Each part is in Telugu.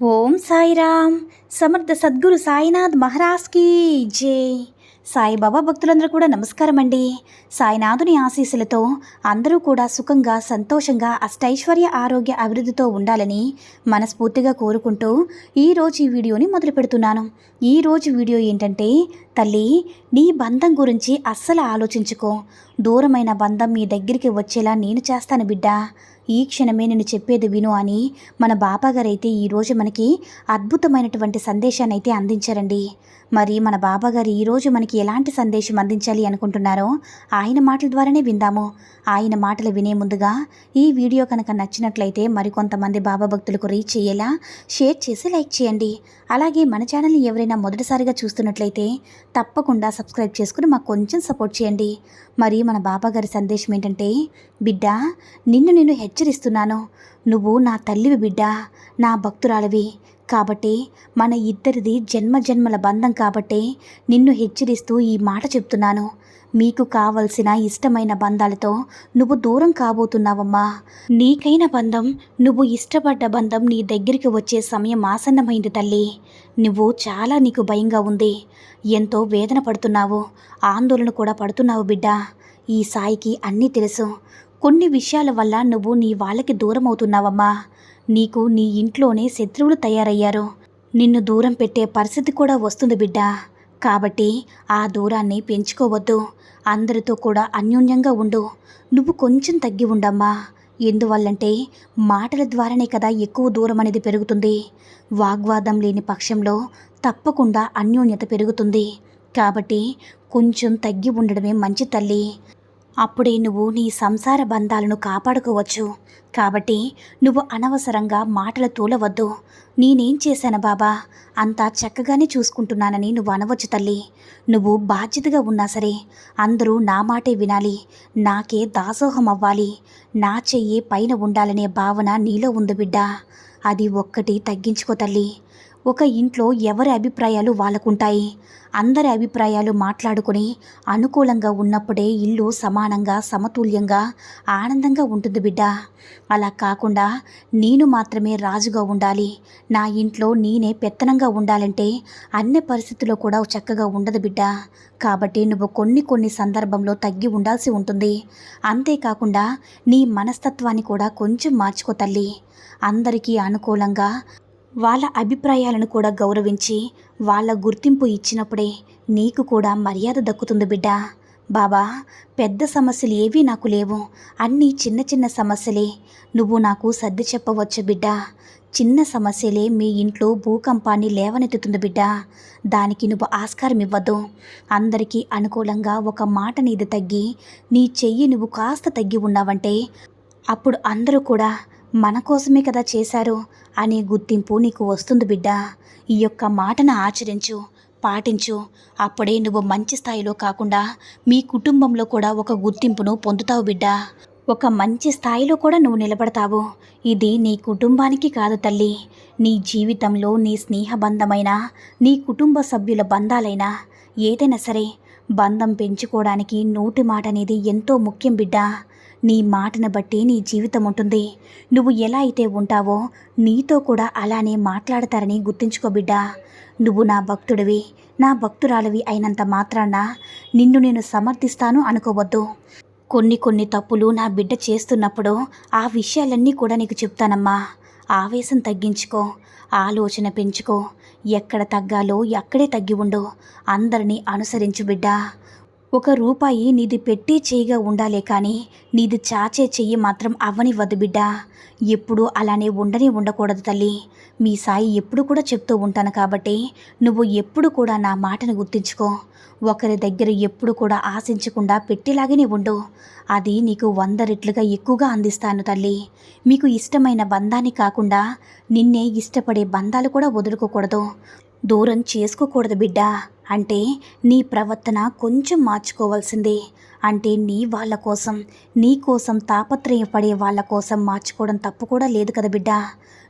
Om Sairam. Samarth Sadguru Sainath మహారాజ్కి జై. సాయిబాబా భక్తులందరూ కూడా నమస్కారం అండి సాయినాథుని ఆశీస్సులతో అందరూ కూడా సుఖంగా సంతోషంగా అష్టైశ్వర్య ఆరోగ్య అభివృద్ధితో ఉండాలని మనస్ఫూర్తిగా కోరుకుంటూ ఈరోజు ఈ వీడియోని మొదలు పెడుతున్నాను. ఈరోజు వీడియో ఏంటంటే తల్లి నీ బంధం గురించి అస్సలు ఆలోచించుకో. దూరమైన బంధం మీ దగ్గరికి వచ్చేలా నేను చేస్తాను బిడ్డా. ఈ క్షణమే నేను చెప్పేది విను అని మన బాబాగారైతే ఈరోజు మనకి అద్భుతమైనటువంటి సందేశాన్ని అయితే అందించారండి. మరి మన బాబాగారు ఈరోజు మనకి ఎలాంటి సందేశం అందించాలి అనుకుంటున్నారో ఆయన మాటల ద్వారానే విందాము. ఆయన మాటలు వినే ముందుగా ఈ వీడియో కనుక నచ్చినట్లయితే మరికొంతమంది బాబా భక్తులకు రీచ్ అయ్యేలా షేర్ చేసి లైక్ చేయండి. అలాగే మన ఛానల్ని ఎవరైనా మొదటిసారిగా చూస్తున్నట్లయితే తప్పకుండా సబ్స్క్రైబ్ చేసుకుని మాకు కొంచెం సపోర్ట్ చేయండి. మరి మన బాబాగారి సందేశం ఏంటంటే బిడ్డ నిన్ను నేను హెచ్చరిస్తున్నాను. నువ్వు నా తల్లివి బిడ్డ నా భక్తురాలివి. కాబట్టి మన ఇద్దరిది జన్మ జన్మల బంధం కాబట్టి నిన్ను హెచ్చరిస్తూ ఈ మాట చెప్తున్నాను. మీకు కావలసిన ఇష్టమైన బంధాలతో నువ్వు దూరం కాబోతున్నావమ్మా. నీకైన బంధం నువ్వు ఇష్టపడ్డ బంధం నీ దగ్గరికి వచ్చే సమయం ఆసన్నమైంది తల్లి. నువ్వు చాలా నీకు భయంగా ఉంది. ఎంతో వేదన పడుతున్నావు. ఆందోళన కూడా పడుతున్నావు బిడ్డ. ఈ సాయికి అన్నీ తెలుసు. కొన్ని విషయాల వల్ల నువ్వు నీ వాళ్ళకి దూరం అవుతున్నావమ్మా నీకు నీ ఇంట్లోనే శత్రువులు తయారయ్యారు. నిన్ను దూరం పెట్టే పరిస్థితి కూడా వస్తుంది బిడ్డ. కాబట్టి ఆ దూరాన్ని పెంచుకోవద్దు. అందరితో కూడా అన్యోన్యంగా ఉండు. నువ్వు కొంచెం తగ్గి ఉండమ్మా. ఎందువల్లంటే మాటల ద్వారానే కదా ఎక్కువ దూరం అనేది పెరుగుతుంది. వాగ్వాదం లేని పక్షంలో తప్పకుండా అన్యోన్యత పెరుగుతుంది. కాబట్టి కొంచెం తగ్గి ఉండడమే మంచి తల్లి. అప్పుడే నువ్వు నీ సంసార బంధాలను కాపాడుకోవచ్చు. కాబట్టి నువ్వు అనవసరంగా మాటలు తూలవద్దు. నేనేం చేశాను బాబా? అంతా చక్కగానే చూసుకుంటున్నానని నువ్వు అనవచ్చు తల్లి. నువ్వు బాధ్యతగా ఉన్నా సరే అందరూ నా మాటే వినాలి. నాకే దాసోహం అవ్వాలి. నా చెయ్యి పైన ఉండాలనే భావన నీలో ఉంది బిడ్డ. అది ఒక్కటి తగ్గించుకో తల్లి. ఒక ఇంట్లో ఎవరి అభిప్రాయాలు వాళ్ళకుంటాయి? అందరి అభిప్రాయాలు మాట్లాడుకుని అనుకూలంగా ఉన్నప్పుడే ఇల్లు సమానంగా సమతుల్యంగా ఆనందంగా ఉంటుంది బిడ్డ. అలా కాకుండా నేను మాత్రమే రాజుగా ఉండాలి. నా ఇంట్లో నేనే పెత్తనంగా ఉండాలంటే అన్ని పరిస్థితుల్లో కూడా చక్కగా ఉండదు బిడ్డ. కాబట్టి నువ్వు కొన్ని కొన్ని సందర్భంలో తగ్గి ఉండాల్సి ఉంటుంది. అంతేకాకుండా నీ మనస్తత్వాన్ని కూడా కొంచెం మార్చుకో తల్లి. అందరికీ అనుకూలంగా వాళ్ళ అభిప్రాయాలను కూడా గౌరవించి వాళ్ళ గుర్తింపు ఇచ్చినప్పుడే నీకు కూడా మర్యాద దక్కుతుంది బిడ్డ. బాబా పెద్ద సమస్యలు ఏవీ నాకు లేవు. అన్నీ చిన్న చిన్న సమస్యలే. నువ్వు నాకు సర్ది చెప్పవచ్చు బిడ్డ. చిన్న సమస్యలే మీ ఇంట్లో భూకంపాన్ని లేవనెత్తుతుంది బిడ్డ. దానికి నువ్వు ఆస్కారం ఇవ్వద్దు. అందరికీ అనుకూలంగా ఒక మాట నీది తగ్గి నీ చెయ్యి నువ్వు కాస్త తగ్గి ఉన్నావంటే అప్పుడు అందరూ కూడా మన కోసమే కదా చేశారు అనే గుర్తింపు నీకు వస్తుంది బిడ్డ. ఈ యొక్క మాటను ఆచరించు పాటించు. అప్పుడే నువ్వు మంచి స్థాయిలో కాకుండా మీ కుటుంబంలో కూడా ఒక గుర్తింపును పొందుతావు బిడ్డ. ఒక మంచి స్థాయిలో కూడా నువ్వు నిలబడతావు. ఇది నీ కుటుంబానికి కాదు తల్లి. నీ జీవితంలో నీ స్నేహబంధమైన నీ కుటుంబ సభ్యుల బంధాలైనా ఏదైనా సరే బంధం పెంచుకోవడానికి నోటి మాట అనేది ఎంతో ముఖ్యం బిడ్డ. నీ మాటను బట్టి నీ జీవితం ఉంటుంది. నువ్వు ఎలా అయితే ఉంటావో నీతో కూడా అలానే మాట్లాడతారని గుర్తుంచుకో బిడ్డా. నువ్వు నా భక్తుడివి నా భక్తురాలివి అయినంత మాత్రాన నిన్ను నేను సమర్థిస్తాను అనుకోవద్దు. కొన్ని కొన్ని తప్పులు నా బిడ్డ చేస్తున్నప్పుడు ఆ విషయాలన్నీ కూడా నీకు చెప్తానమ్మా. ఆవేశం తగ్గించుకో ఆలోచన పెంచుకో. ఎక్కడ తగ్గాలో ఎక్కడే తగ్గి ఉండు. అందరినీ అనుసరించు బిడ్డా. ఒక రూపాయి నీది పెట్టే చెయ్యిగా ఉండాలే కానీ నీది చాచే చెయ్యి మాత్రం అవ్వనివ్వదు బిడ్డ. ఎప్పుడూ అలానే ఉండనే ఉండకూడదు తల్లి. మీ సాయి ఎప్పుడు కూడా చెప్తూ ఉంటాను కాబట్టి నువ్వు ఎప్పుడు కూడా నా మాటను గుర్తించుకో. ఒకరి దగ్గర ఎప్పుడు కూడా ఆశించకుండా పెట్టేలాగానే ఉండు. అది నీకు వంద రెట్లుగా ఎక్కువగా అందిస్తాను తల్లి. మీకు ఇష్టమైన బంధాన్ని కాకుండా నిన్నే ఇష్టపడే బంధాలు కూడా వదులుకోకూడదు. దూరం చేసుకోకూడదు బిడ్డ. అంటే నీ ప్రవర్తన కొంచెం మార్చుకోవాల్సిందే. అంటే నీ వాళ్ళ కోసం నీ కోసం తాపత్రయపడే వాళ్ళ కోసం మార్చుకోవడం తప్పు కూడా లేదు కదా బిడ్డ.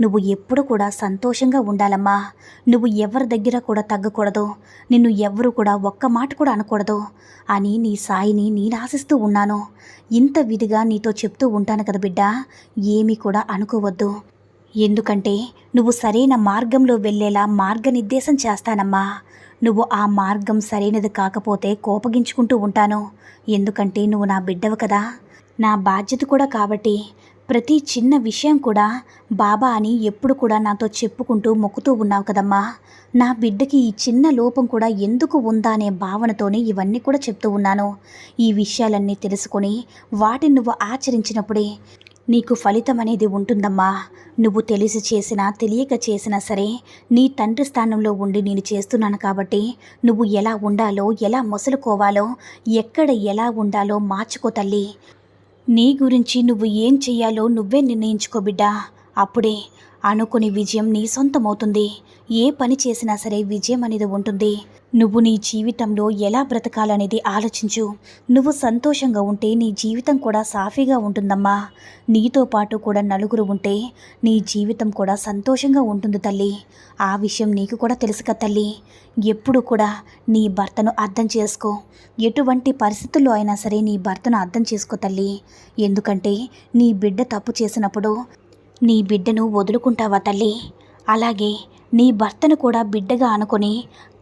నువ్వు ఎప్పుడు కూడా సంతోషంగా ఉండాలమ్మా. నువ్వు ఎవరి దగ్గర కూడా తగ్గకూడదు. నిన్ను ఎవరు కూడా ఒక్క మాట కూడా అనకూడదు. అని నీ సాయిని నేను ఆశిస్తూ ఉన్నాను. ఇంత విధిగా నీతో చెప్తూ ఉంటాను కదా బిడ్డ. ఏమీ కూడా అనుకోవద్దు. ఎందుకంటే నువ్వు సరైన మార్గంలో వెళ్ళేలా మార్గనిర్దేశం చేస్తానమ్మా. నువ్వు ఆ మార్గం సరైనది కాకపోతే కోపగించుకుంటూ ఉంటాను. ఎందుకంటే నువ్వు నా బిడ్డవు కదా. నా బాధ్యత కూడా కాబట్టి ప్రతి చిన్న విషయం కూడా బాబా అని ఎప్పుడు కూడా నాతో చెప్పుకుంటూ మొక్కుతూ ఉన్నావు కదమ్మా. నా బిడ్డకి ఈ చిన్న లోపం కూడా ఎందుకు ఉందా అనే భావనతోనే ఇవన్నీ కూడా చెప్తూ ఉన్నాను. ఈ విషయాలన్నీ తెలుసుకొని వాటిని నువ్వు ఆచరించినప్పుడే నీకు ఫలితం అనేది ఉంటుందమ్మా. నువ్వు తెలిసి చేసినా తెలియక చేసినా సరే నీ తండ్రి స్థానంలో ఉండి నేను చేస్తున్నాను కాబట్టి నువ్వు ఎలా ఉండాలో ఎలా మొసలుకోవాలో ఎక్కడ ఎలా ఉండాలో మార్చుకో తల్లి. నీ గురించి నువ్వు ఏం చెయ్యాలో నువ్వే నిర్ణయించుకో బిడ్డా. అప్పుడే అనుకుని విజయం నీ సొంతమవుతుంది. ఏ పని చేసినా సరే విజయం అనేది ఉంటుంది. నువ్వు నీ జీవితంలో ఎలా బ్రతకాలనేది ఆలోచించు. నువ్వు సంతోషంగా ఉంటే నీ జీవితం కూడా సాఫీగా ఉంటుందమ్మా. నీతో పాటు కూడా నలుగురు ఉంటే నీ జీవితం కూడా సంతోషంగా ఉంటుంది తల్లి. ఆ విషయం నీకు కూడా తెలుసుక తల్లి. ఎప్పుడు కూడా నీ భర్తను అర్థం చేసుకో. ఎటువంటి పరిస్థితుల్లో అయినా సరే నీ భర్తను అర్థం చేసుకో తల్లి. ఎందుకంటే నీ బిడ్డ తప్పు చేసినప్పుడు నీ బిడ్డను వదులుకుంటావా తల్లి? అలాగే నీ భర్తను కూడా బిడ్డగా అనుకొని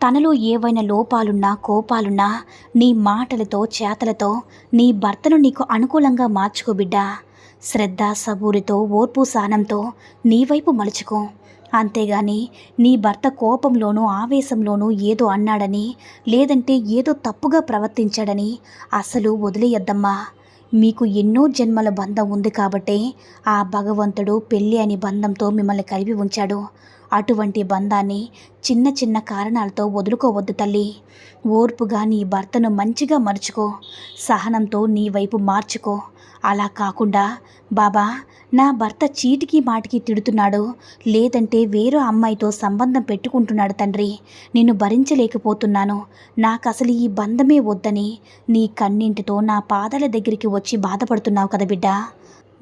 తనలో ఏవైనా లోపాలున్నా కోపాలున్నా నీ మాటలతో చేతలతో నీ భర్తను నీకు అనుకూలంగా మార్చుకో బిడ్డ. శ్రద్ధ సబూరితో ఓర్పు సానంతో నీ వైపు మలుచుకో. అంతేగాని నీ భర్త కోపంలోనూ ఆవేశంలోనూ ఏదో అన్నాడని లేదంటే ఏదో తప్పుగా ప్రవర్తించాడని అసలు వదిలేయద్దమ్మా. మీకు ఎన్నో జన్మల బంధం ఉంది కాబట్టే ఆ భగవంతుడు పెళ్ళి అనే బంధంతో మిమ్మల్ని కలిపి ఉంచాడు. అటువంటి బంధాన్ని చిన్న చిన్న కారణాలతో వదులుకోవద్దు తల్లి. ఓర్పుగా నీ భర్తను మంచిగా మరుచుకో. సహనంతో నీ వైపు మార్చుకో. అలా కాకుండా బాబా నా భర్త చీటికి మాటికి తిడుతున్నాడు. లేదంటే వేరే అమ్మాయితో సంబంధం పెట్టుకుంటున్నాడు తండ్రి. నిన్ను భరించలేకపోతున్నాను. నాకు అసలు ఈ బంధమే వద్దని. నీ కన్నింటితో నా పాదాల దగ్గరికి వచ్చి బాధపడుతున్నావు కదా బిడ్డా.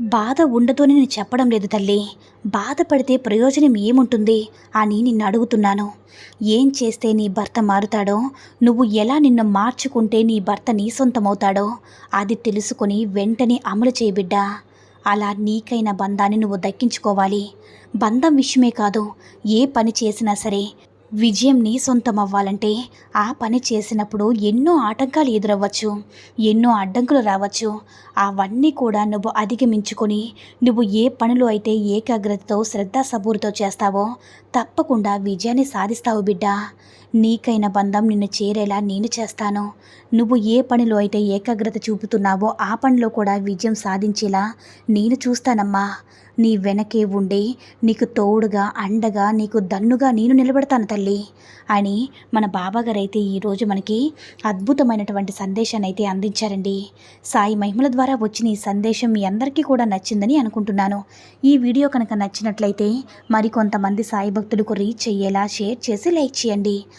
బాధ ఉండదని నేను చెప్పడం లేదు తల్లి. బాధపడితే ప్రయోజనం ఏముంటుంది? అని నిన్ను అడుగుతున్నాను. ఏం చేస్తే నీ భర్త మారుతాడో? నువ్వు ఎలా నిన్ను మార్చుకుంటే నీ భర్త నీ సొంతమవుతాడో? అది తెలుసుకొని వెంటనే అమలు చేయబిడ్డా అలా నీకైన బంధాన్ని నువ్వు దక్కించుకోవాలి. బంధం విషయమే కాదు ఏ పని చేసినా సరే విజయంని సొంతమవ్వాలంటే సొంతం అవ్వాలంటే ఆ పని చేసినప్పుడు ఎన్నో ఆటంకాలు ఎదురవ్వచ్చు ఎన్నో అడ్డంకులు రావచ్చు. అవన్నీ కూడా నువ్వు అధిగమించుకొని నువ్వు ఏ పనులు అయితే ఏకాగ్రతతో శ్రద్ధ సబూరుతో చేస్తావో తప్పకుండా విజయాన్ని సాధిస్తావు బిడ్డ. నీకైన బంధం నిన్ను చేరేలా నేను చేస్తాను. నువ్వు ఏ పనిలో అయితే ఏకాగ్రత చూపుతున్నావో ఆ పనిలో కూడా విజయం సాధించేలా నేను చూస్తానమ్మా. నీ వెనకే ఉండి నీకు తోడుగా అండగా నీకు దన్నుగా నేను నిలబెడతాను తల్లి. అని మన బాబాగారు అయితే ఈరోజు మనకి అద్భుతమైనటువంటి సందేశాన్ని అయితే అందించారండి. సాయి మహిమల ద్వారా వచ్చిన ఈ సందేశం మీ అందరికీ కూడా నచ్చిందని అనుకుంటున్నాను. ఈ వీడియో కనుక నచ్చినట్లయితే మరికొంతమంది సాయి భక్తులకు రీచ్ అయ్యేలా షేర్ చేసి లైక్ చేయండి.